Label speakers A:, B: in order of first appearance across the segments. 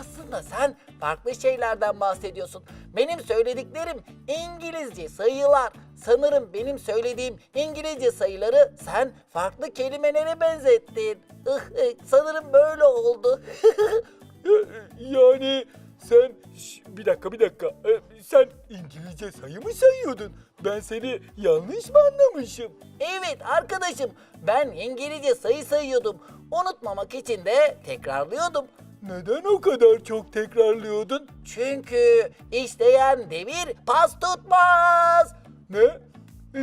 A: Aslında sen farklı şeylerden bahsediyorsun. Benim söylediklerim İngilizce sayılar. Sanırım benim söylediğim İngilizce sayıları sen farklı kelimelere benzettin. Sanırım böyle oldu.
B: Yani sen Şş, bir dakika bir dakika E, sen İngilizce sayı mı sayıyordun? Ben seni yanlış mı anlamışım?
A: evet arkadaşım ben İngilizce sayı sayıyordum. Unutmamak için de tekrarlıyordum.
B: Neden o kadar çok tekrarlıyordun?
A: Çünkü isteyen demir pas tutmaz.
B: Ne?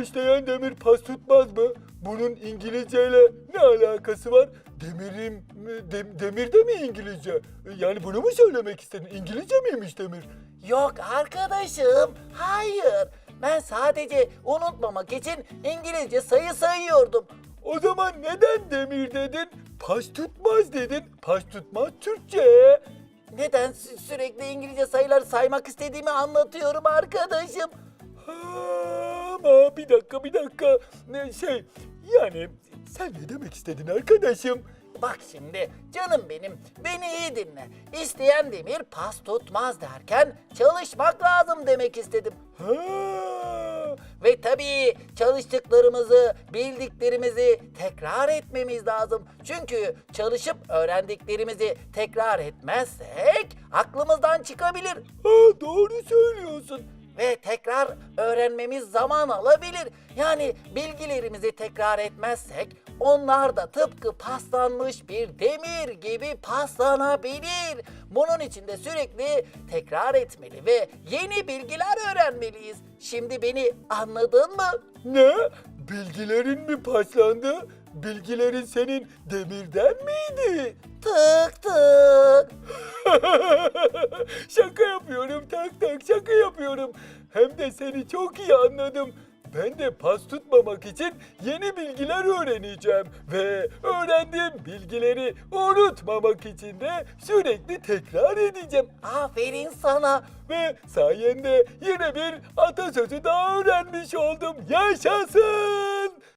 B: İşleyen demir pas tutmaz mı? Bunun İngilizceyle ne alakası var? Demirim, dem- demir de mi İngilizce? Yani bunu mu söylemek istedin? İngilizce miymiş demir?
A: Yok arkadaşım, hayır. Ben sadece unutmamak için İngilizce sayı sayıyordum.
B: O zaman neden demir dedin? Pas tutmaz dedin. Pas tutmaz Türkçe.
A: Neden sü- sürekli İngilizce sayıları saymak istediğimi anlatıyorum arkadaşım.
B: Ha, Ama bir dakika bir dakika. Ne şey yani sen ne demek istedin arkadaşım?
A: Bak şimdi canım benim beni iyi dinle. İsteyen demir pas tutmaz derken çalışmak lazım demek istedim.
B: Ha,
A: Ve tabii çalıştıklarımızı, bildiklerimizi tekrar etmemiz lazım. Çünkü çalışıp öğrendiklerimizi tekrar etmezsek aklımızdan çıkabilir.
B: ha, doğru söylüyorsun.
A: Ve tekrar öğrenmemiz zaman alabilir. Yani bilgilerimizi tekrar etmezsek onlar da tıpkı paslanmış bir demir gibi paslanabilir. Bunun için de sürekli tekrar etmeli ve yeni bilgiler öğrenmeliyiz. Şimdi beni anladın mı?
B: Ne? Bilgilerin mi paslandı? Bilgilerin senin demirden miydi?
A: Tık tık.
B: şaka yapıyorum tak tak şaka yapıyorum. Hem de seni çok iyi anladım. Ben de pas tutmamak için yeni bilgiler öğreneceğim ve öğrendiğim bilgileri unutmamak için de sürekli tekrar edeceğim.
A: Aferin sana.
B: Ve sayende yine bir atasözü daha öğrenmiş oldum. Yaşasın!